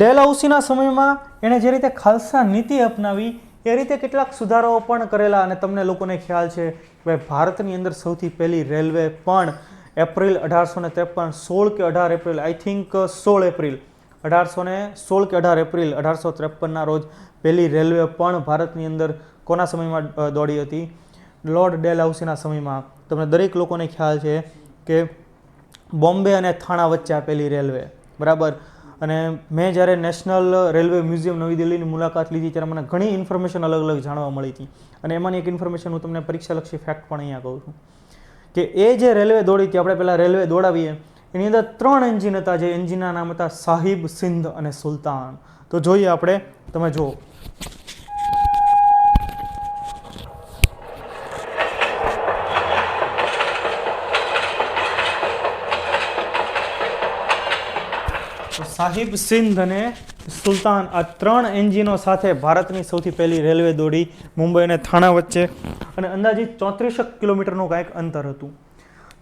ડેલહાઉસીના સમયમાં એણે જે રીતે ખાલસા નીતિ અપનાવી, એ રીતે કેટલાક સુધારાઓ પણ કરેલા અને તમને લોકોને ખ્યાલ છે કે ભાઈ ભારતની અંદર સૌથી પહેલી રેલવે પણ એપ્રિલ અઢારસો ને ત્રેપન, સોળ કે અઢાર એપ્રિલ આઈ થિંક સોળ એપ્રિલ, અઢારસો ને સોળ કે અઢાર એપ્રિલ, અઢારસો ત્રેપનના રોજ પહેલી રેલવે પણ ભારતની અંદર કોના સમયમાં દોડી હતી? લોર્ડ ડેલહાઉસીના સમયમાં. તમને દરેક લોકોને ખ્યાલ છે કે બોમ્બે અને થાણા વચ્ચે આપેલી રેલવે. બરાબર? અને મેં જ્યારે નેશનલ રેલવે મ્યુઝિયમ નવી દિલ્હીની મુલાકાત લીધી ત્યારે મને ઘણી ઇન્ફોર્મેશન અલગ અલગ જાણવા મળી હતી. અને એમાંની એક ઇન્ફોર્મેશન હું તમને પરીક્ષાલક્ષી ફેક્ટ પણ અહીંયા કહું છું. કે એ જે રેલવે દોડી હતી, આપણે પહેલાં રેલવે દોડાવીએ, એની અંદર ત્રણ એન્જિન હતા. જે એન્જિનના નામ હતા સાહિબ સિંધ અને સુલતાન. તો જોઈએ આપણે, તમે જુઓ. સાહિબ સિંધ અને સુલતાન આ ત્રણ એન્જિનો સાથે ભારતની સૌથી પહેલી રેલવે દોડી મુંબઈ અને થાણા વચ્ચે અને અંદાજિત ચોત્રીસક કિલોમીટરનું કાંઈક અંતર હતું.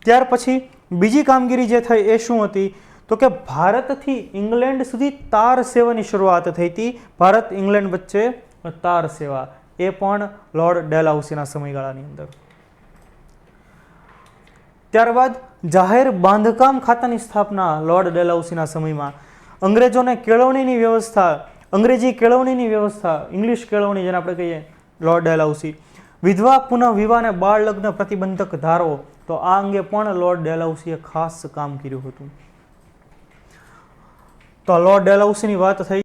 ત્યાર પછી બીજી કામગીરી જે થઈ એ શું હતી? તો કે ભારતથી ઇંગ્લેન્ડ સુધી તાર સેવાની શરૂઆત થઈ હતી. ભારત ઇંગ્લેન્ડ વચ્ચે તાર સેવા. એ પણ લોર્ડ ડેલાઉસીના સમયગાળાની અંદર. ત્યારબાદ જાહેર બાંધકામ ખાતાની સ્થાપના લોર્ડ ડેલાઉસીના સમયમાં અંગ્રેજોને કેળવણીની વ્યવસ્થા, અંગ્રેજી કેળવણીની વ્યવસ્થા, ઇંગ્લિશ કેળવણી જેને આપણે કહીએ, લોર્ડ ડેલહાઉસી વિધવા પુનઃ વિવાહ અને બાળ લગ્ન પ્રતિબંધક ધારો, તો આ અંગે પણ લોર્ડ ડેલહાઉસીએ ખાસ કામ કર્યું હતું. તો લોર્ડ ડેલહાઉસીની વાત થઈ